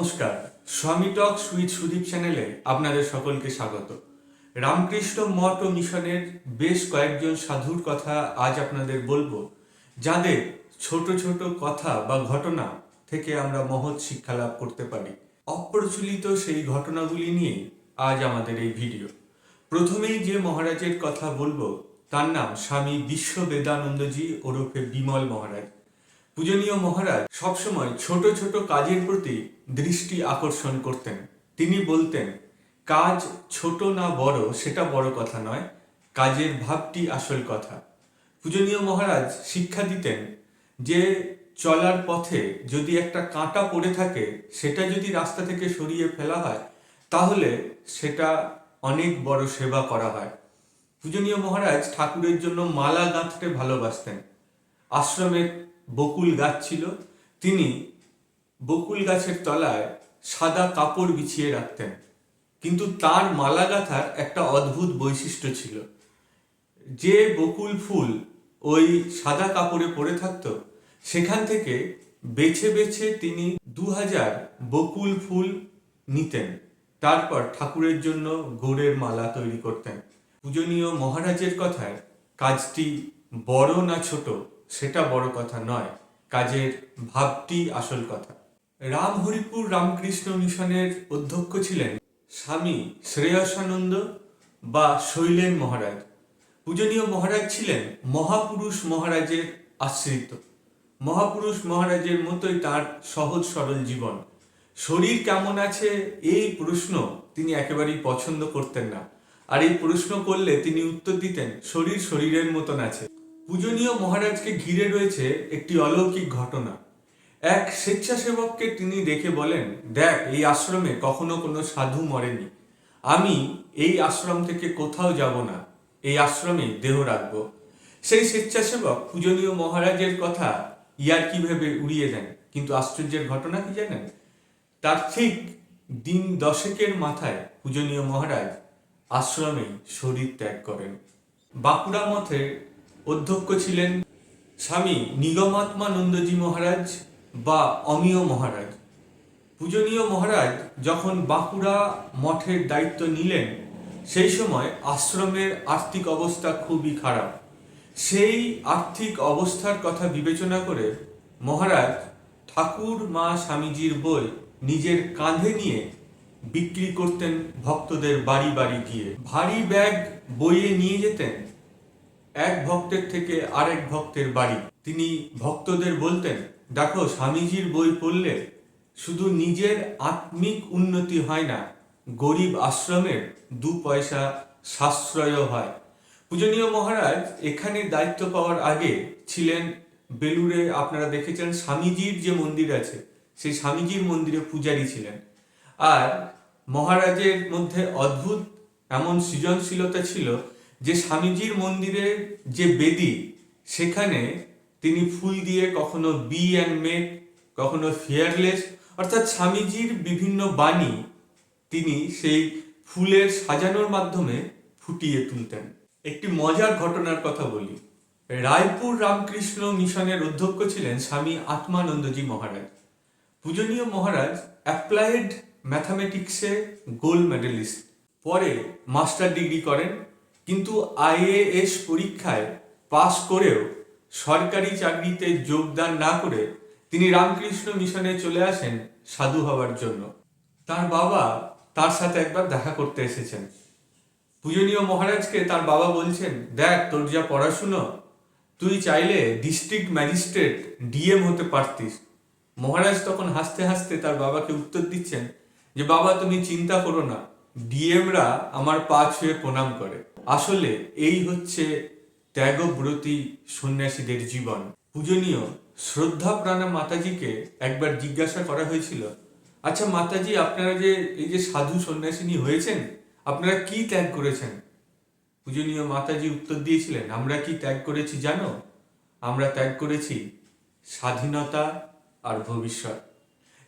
নমস্কার, স্বামী টক সুইট সুদীপ চ্যানেলে আপনাদের সকলকে স্বাগত। রামকৃষ্ণ মঠ ও মিশনের বেশ কয়েকজন সাধুর কথা আজ আপনাদের বলব, যাদের ছোট ছোট কথা বা ঘটনা থেকে আমরা মহৎ শিক্ষা লাভ করতে পারি। অপ্রচলিত সেই ঘটনাগুলি নিয়ে আজ আমাদের এই ভিডিও। প্রথমেই যে মহারাজের কথা বলব, তার নাম স্বামী বিশ্ব বেদানন্দজি ওরফে বিমল মহারাজ। পূজনীয় মহারাজ সবসময় ছোট ছোট কাজের প্রতি দৃষ্টি আকর্ষণ করতেন। তিনি বলতেন, কাজ ছোট না বড় সেটা বড় কথা নয়, কাজের ভাবটি আসল কথা। পূজনীয় মহারাজ শিক্ষা দিতেন যে, চলার পথে যদি একটা কাঁটা পড়ে থাকে, সেটা যদি রাস্তা থেকে সরিয়ে ফেলা হয়, তাহলে সেটা অনেক বড় সেবা করা হয়। পূজনীয় মহারাজ ঠাকুরের জন্য মালা গাঁথতে ভালোবাসতেন। আশ্রমের বকুল গাছ ছিল, তিনি বকুল গাছের তলায় সাদা কাপড় বিছিয়ে রাখতেন। কিন্তু তার মালা গাঁথার একটা অদ্ভুত বৈশিষ্ট্য ছিল। যে বকুল ফুল ওই সাদা কাপড়ে পড়ে থাকতো, সেখান থেকে বেছে বেছে তিনি দু হাজার বকুল ফুল নিতেন। তারপর ঠাকুরের জন্য গোড়ের মালা তৈরি করতেন। পূজনীয় মহারাজের কথায়, কাজটি বড় না ছোট? সেটা বড় কথা নয়, কাজের ভাবটি আসল কথা। রামহরিপুর রামকৃষ্ণ মিশনের অধ্যক্ষ ছিলেন স্বামী শ্রেয়সানন্দ বা শৈলেন মহারাজ। পূজনীয় মহারাজ ছিলেন মহাপুরুষ মহারাজের আশ্রিত। মহাপুরুষ মহারাজের মতোই তার সহজ সরল জীবন। শরীর কেমন আছে এই প্রশ্ন তিনি একেবারেই পছন্দ করতেন না। আর এই প্রশ্ন করলে তিনি উত্তর দিতেন, শরীর শরীরের মতন আছে। পূজনীয় মহারাজকে ঘিরে রয়েছে একটি অলৌকিক ঘটনা। এক স্বেচ্ছাসেবককে তিনি দেখে বলেন, দেখ, এই আশ্রমে কখনো কোনো সাধু মরেনি। আমি এই আশ্রম থেকে কোথাও যাব না। এই আশ্রমে দেহ রাখব। সেই স্বেচ্ছাসেবক পূজনীয় মহারাজের কথা ইয়ার কীভাবে উড়িয়ে দেন? কিন্তু আশ্চর্যের ঘটনা কি জানেন? তার ঠিক দিন দশেকের মাথায় পূজনীয় মহারাজ আশ্রমে শরীর ত্যাগ করেন। বাঁকুড়া মঠের অধ্যক্ষ ছিলেন স্বামী নিগমাত্মানন্দজি মহারাজ বা অমিয় মহারাজ। পূজনীয় মহারাজ যখন বাঁকুড়া মঠের দায়িত্ব নিলেন, সেই সময় আশ্রমের আর্থিক অবস্থা খুবই খারাপ। সেই আর্থিক অবস্থার কথা বিবেচনা করে মহারাজ ঠাকুর মা স্বামীজির বই নিজের কাঁধে নিয়ে বিক্রি করতেন ভক্তদের বাড়ি বাড়ি গিয়ে। ভারী ব্যাগ বইয়ে নিয়ে যেতেন এক ভক্তের থেকে আরেক ভক্তের বাড়ি। তিনি ভক্তদের বলতেন, দেখো, স্বামীজির বই পড়লে শুধু নিজের আত্মিক উন্নতি হয় না, গরিব আশ্রমের দু পয়সা সাশ্রয় হয়। পূজনীয় মহারাজ এখানে দায়িত্ব পাওয়ার আগে ছিলেন বেলুড়ে। আপনারা দেখেছেন স্বামীজির যে মন্দির আছে, সেই স্বামীজির মন্দিরে পূজারী ছিলেন। আর মহারাজের মধ্যে অদ্ভুত এমন সৃজনশীলতা ছিল যে স্বামীজির মন্দিরের যে বেদি, সেখানে তিনি ফুল দিয়ে কখনো বি অ্যান্ড মেক, কখনো ফিয়ারলেস, অর্থাৎ স্বামীজির বিভিন্ন বাণী তিনি সেই ফুলের সাজানোর মাধ্যমে ফুটিয়ে তুলতেন। একটি মজার ঘটনার কথা বলি। রায়পুর রামকৃষ্ণ মিশনের অধ্যক্ষ ছিলেন স্বামী আত্মানন্দজি মহারাজ। পূজনীয় মহারাজ অ্যাপ্লাইড ম্যাথামেটিক্সে গোল্ড মেডেলিস্ট। পরে মাস্টার ডিগ্রি করেন কিন্তু আইএএস পরীক্ষায় পাশ করেও সরকারি চাকরিতে যোগদান না করে তিনি রামকৃষ্ণ মিশনে চলে আসেন সাধু হওয়ার জন্য। তার বাবা তার সাথে একবার দেখা করতে এসেছেন। পূজনীয় মহারাজকে তার বাবা বলছেন, দেখ, তোর যা পড়াশুনো, তুই চাইলে ডিস্ট্রিক্ট ম্যাজিস্ট্রেট ডিএম হতে পারতিস। মহারাজ তখন হাসতে হাসতে তার বাবাকে উত্তর দিচ্ছেন যে, বাবা, তুমি চিন্তা করো না। ডিএমরা আমার পা ছুঁয়ে প্রণাম করে। আসলে এই হচ্ছে ত্যাগব্রতী সন্ন্যাসীদের জীবন। পূজনীয় শ্রদ্ধা প্রাণা মাতাজিকে একবার জিজ্ঞাসা করা হয়েছিল আচ্ছা মাতাজি, আপনারা যে এই যে সাধু সন্ন্যাসিনী হয়েছেন, আপনারা কি ত্যাগ করেছেন? পূজনীয় মাতাজি উত্তর দিয়েছিলেন, আমরা কি ত্যাগ করেছি জানো? আমরা ত্যাগ করেছি স্বাধীনতা আর ভবিষ্যৎ।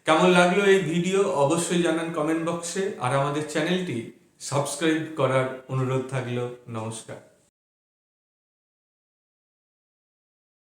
কেমন লাগল এই ভিডিও অবশ্যই জানান কমেন্ট বক্সে আর আমাদের চ্যানেলটি সাবস্ক্রাইব করার অনুরোধ থাকল। নমস্কার।